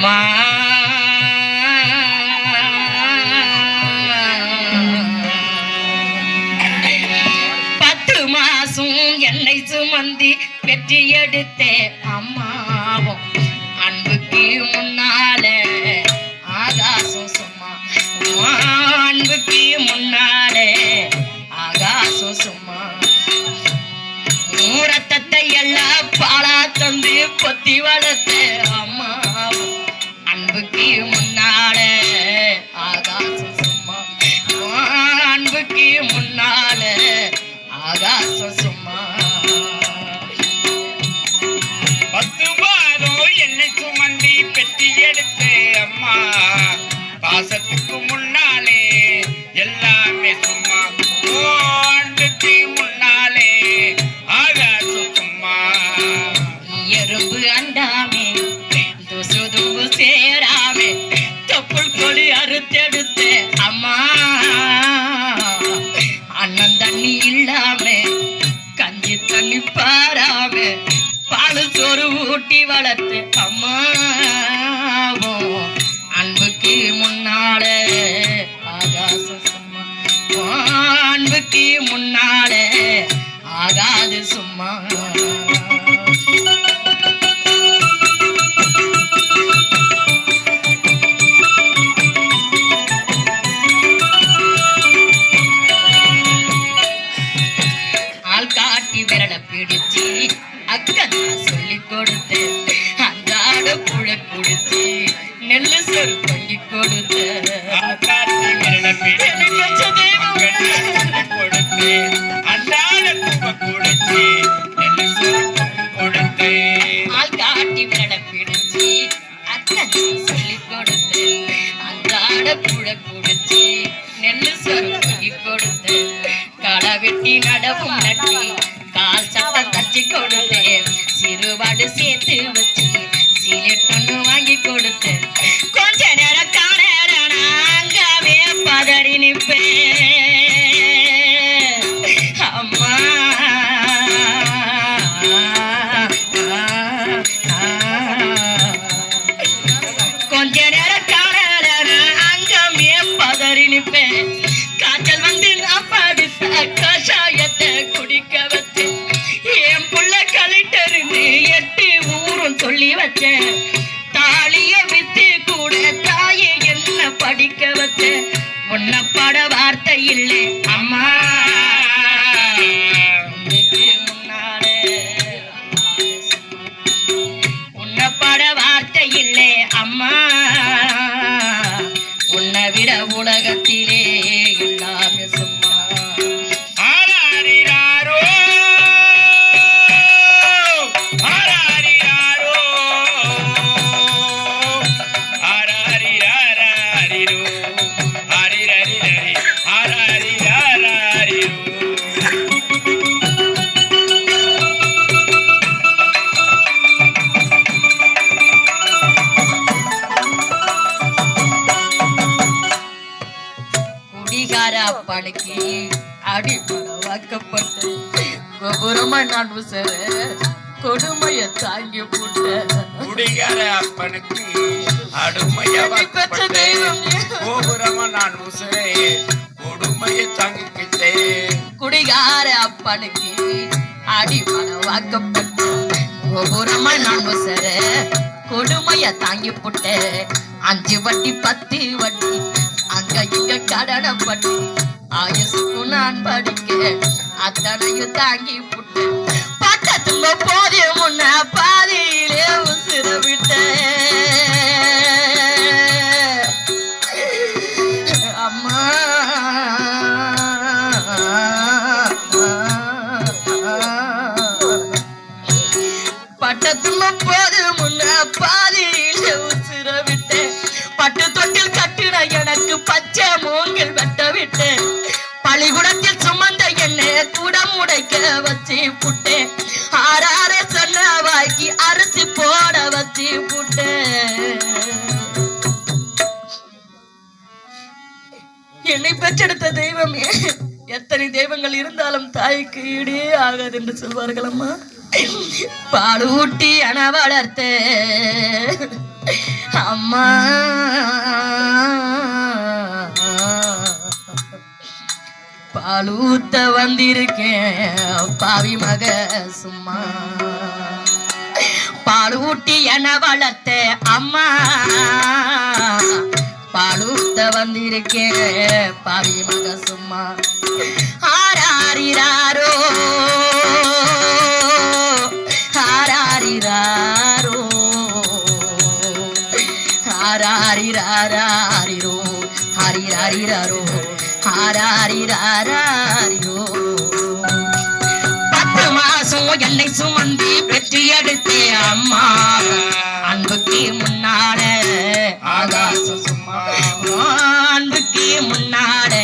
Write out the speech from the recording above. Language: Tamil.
அம்மா. பத்து மாசம் என்னை சுமந்தி பெற்றி எடுத்தே அம்மாவும். அன்புக்கு முன்னால ஆகாசம் சும்மா. அன்புக்கு முன்னால ஆகாசம் சும்மா. மூரத்தத்தை எல்லாம் பாலா தந்து பொத்தி வளர்த்த பத்து மாதம் என்னை சுமந்தி பெட்டி எடுத்து அம்மா பாசத்துக்கு முன்னாலே சோறு ஊட்டி வளர்த்து அம்மா அன்புக்கு முன்னாலே நெல்லு செருப்பள்ளி கொடுத்த கொடுத்து அன்றாட குப்பை கொடுத்து நெல்லு சுருக்கம் கொடுத்து ஆள் காட்டி விரல பிடிச்சு அக்கா சொல்லி கொடுத்து அன்றாட புழ குடிச்சு நெல்லு கொடுத்து களை வெட்டி நடவும் நட்டி கால் சட்டம் தச்சு கொடுத்து சிறுபாடு சேர்த்து வச்சு சீலெட்டொன்னு வாங்கி கொடுத்து கொஞ்ச நேரம் காணல நாங்கவே பதறி நிப்பேன் அம்மா. கொஞ்ச நேரம் காணல அங்கமே பதறி நிப்பேன் காய்ச்சல் வந்து படிக்க வச்சேன் உன்னை வார்த்தை இல்லை அம்மா. உனக்கு வார்த்தை இல்லை அம்மா. உன்னை விட உலகத்திலே எல்லாமே அடிப்பட வாக்கப்பட்டு கோபுரமா நான் உசர கொடுமைய தாங்கி போட்ட குடிகார அப்பனுக்கு அடுமையா பெற்ற தெய்வம் கோபுரமா நான் உசுரே கொடுமையை தாங்கிக்கிட்டேன் குடிகார அப்பனுக்கு அடிப்பட வாக்கப்பட்டு கோபுரமா நான் உசர கொடுமைய தாங்கி போட்ட அஞ்சு வட்டி பத்து வட்டி அங்க இங்க கடனை பட்டி ஆயுசுக்கு நான் படிக்க அத்தனையும் தாங்கி தெய்வமே எத்தனை தெய்வங்கள் இருந்தாலும் தாய்க்கு ஈடே ஆகாது என்று சொல்வார்கள் அம்மா பால் ஊட்டி வளர்த்த அம்மா. பாலூத்த வந்திருக்கேன் பாவி மக சும்மா. பாலூட்டி ஊட்டி என வளர்த்த அம்மா. வந்திருக்கேன். பாவி மக சும்மா. ஆராரிராரோ. ஆராரிராரோ ஆராரிராரோ ஹரிராரிரோ ஆராரிராரிரோ பத்து மாசம் என்னை சுமந்தி பெற்றி எடுத்தே அம்மா. அன்புக்கு முன்னால ஆகாச சும்மா. அன்புக்கு முன்னால